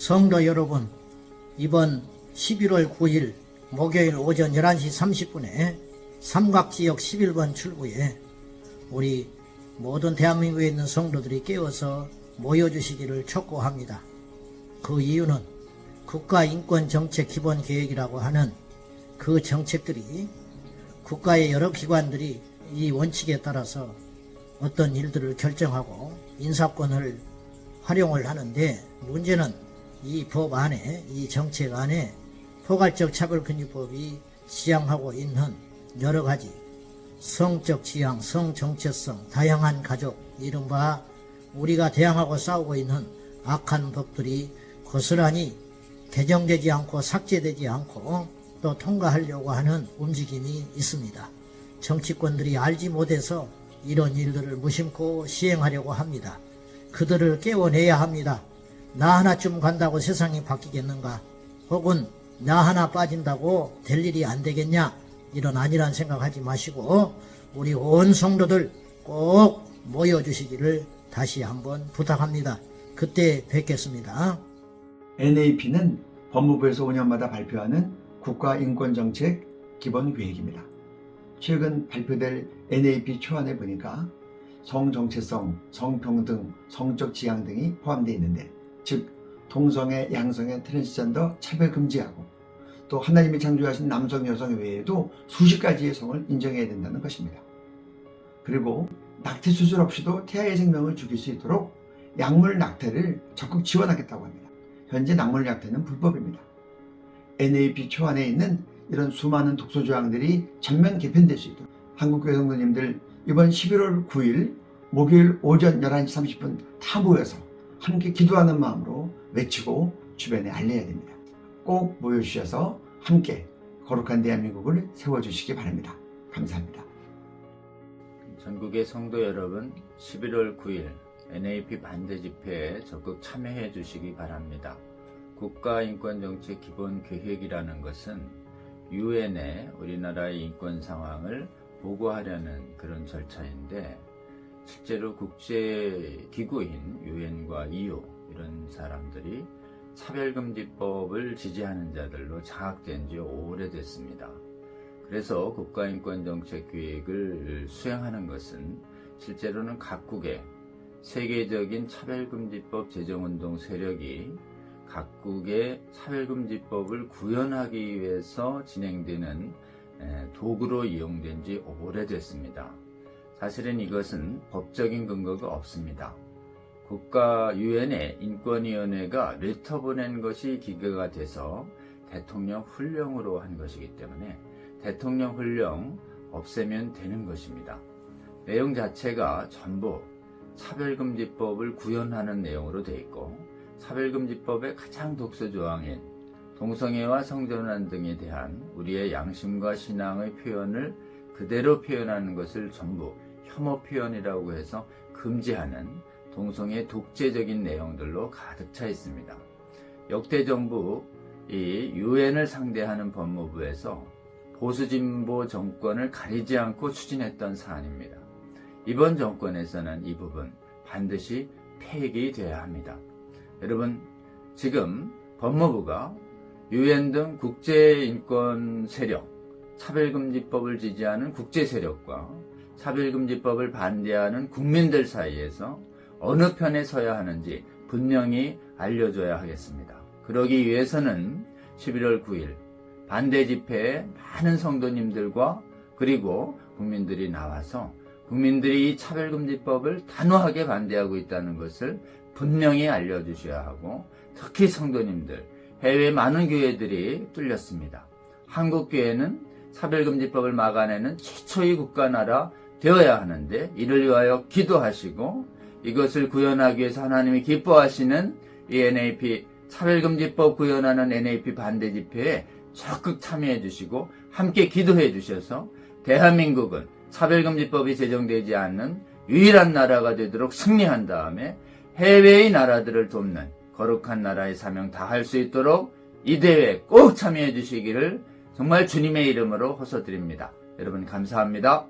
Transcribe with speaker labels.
Speaker 1: 성도 여러분, 이번 11월 9일 목요일 오전 11시 30분에 삼각지역 11번 출구에 우리 모든 대한민국에 있는 성도들이 깨어서 모여주시기를 촉구합니다. 그 이유는 국가인권정책 기본계획이라고 하는 그 정책들이 국가의 여러 기관들이 이 원칙에 따라서 어떤 일들을 결정하고 인사권을 활용을 하는데 문제는 이 법 안에 이 정책 안에 포괄적 차별금지법이 지향하고 있는 여러 가지 성적 지향, 성 정체성, 다양한 가족, 이른바 우리가 대항하고 싸우고 있는 악한 법들이 고스란히 개정되지 않고 삭제되지 않고 또 통과하려고 하는 움직임이 있습니다. 정치권들이 알지 못해서 이런 일들을 무심코 시행하려고 합니다. 그들을 깨워내야 합니다. 나 하나쯤 간다고 세상이 바뀌겠는가? 혹은 나 하나 빠진다고 될 일이 안 되겠냐? 이런 아니란 생각하지 마시고 우리 온 성도들 꼭 모여주시기를 다시 한번 부탁합니다. 그때 뵙겠습니다.
Speaker 2: NAP는 법무부에서 5년마다 발표하는 국가인권정책 기본계획입니다. 최근 발표될 NAP 초안에 보니까 성정체성, 성평등, 성적 지향 등이 포함되어 있는데 즉 동성애, 양성애, 트랜스젠더 차별 금지하고 또 하나님이 창조하신 남성, 여성 외에도 수십 가지의 성을 인정해야 된다는 것입니다. 그리고 낙태 수술 없이도 태아의 생명을 죽일 수 있도록 약물 낙태를 적극 지원하겠다고 합니다. 현재 약물 낙태는 불법입니다. NAP 초안에 있는 이런 수많은 독소 조항들이 전면 개편될 수 있도록 한국교회 성도님들 이번 11월 9일 목요일 오전 11시 30분 다 모여서 함께 기도하는 마음으로 외치고 주변에 알려야 됩니다. 꼭 모여주셔서 함께 거룩한 대한민국을 세워주시기 바랍니다. 감사합니다.
Speaker 3: 전국의 성도 여러분, 11월 9일 NAP 반대 집회에 적극 참여해 주시기 바랍니다. 국가인권정책 기본 계획이라는 것은 유엔에 우리나라의 인권 상황을 보고하려는 그런 절차인데 실제로 국제기구인 유엔과 EU 이런 사람들이 차별금지법을 지지하는 자들로 장악된 지 오래됐습니다. 그래서 국가인권정책계획을 수행하는 것은 실제로는 각국의 세계적인 차별금지법 제정운동 세력이 각국의 차별금지법을 구현하기 위해서 진행되는 도구로 이용된 지 오래됐습니다. 사실은 이것은 법적인 근거가 없습니다. 국가 유엔의 인권위원회가 레터 보낸 것이 기계가 돼서 대통령 훈령으로 한 것이기 때문에 대통령 훈령 없애면 되는 것입니다. 내용 자체가 전부 차별금지법을 구현하는 내용으로 되어 있고 차별금지법의 가장 독소 조항인 동성애와 성전환 등에 대한 우리의 양심과 신앙의 표현을 그대로 표현하는 것을 전부 혐오 표현이라고 해서 금지하는 동성애 독재적인 내용들로 가득 차 있습니다. 역대 정부 이 유엔을 상대하는 법무부에서 보수 진보 정권을 가리지 않고 추진했던 사안입니다. 이번 정권에서는 이 부분 반드시 폐기돼야 합니다. 여러분, 지금 법무부가 유엔 등 국제인권 세력, 차별금지법을 지지하는 국제 세력과 차별금지법을 반대하는 국민들 사이에서 어느 편에 서야 하는지 분명히 알려줘야 하겠습니다. 그러기 위해서는 11월 9일 반대 집회에 많은 성도님들과 그리고 국민들이 나와서 국민들이 이 차별금지법을 단호하게 반대하고 있다는 것을 분명히 알려주셔야 하고 특히 성도님들 해외 많은 교회들이 뚫렸습니다. 한국 교회는 차별금지법을 막아내는 최초의 국가 나라 되어야 하는데 이를 위하여 기도하시고 이것을 구현하기 위해서 하나님이 기뻐하시는 이 NAP 차별금지법 구현하는 NAP 반대 집회에 적극 참여해 주시고 함께 기도해 주셔서 대한민국은 차별금지법이 제정되지 않는 유일한 나라가 되도록 승리한 다음에 해외의 나라들을 돕는 거룩한 나라의 사명 다 할 수 있도록 이 대회에 꼭 참여해 주시기를 정말 주님의 이름으로 호소드립니다. 여러분 감사합니다.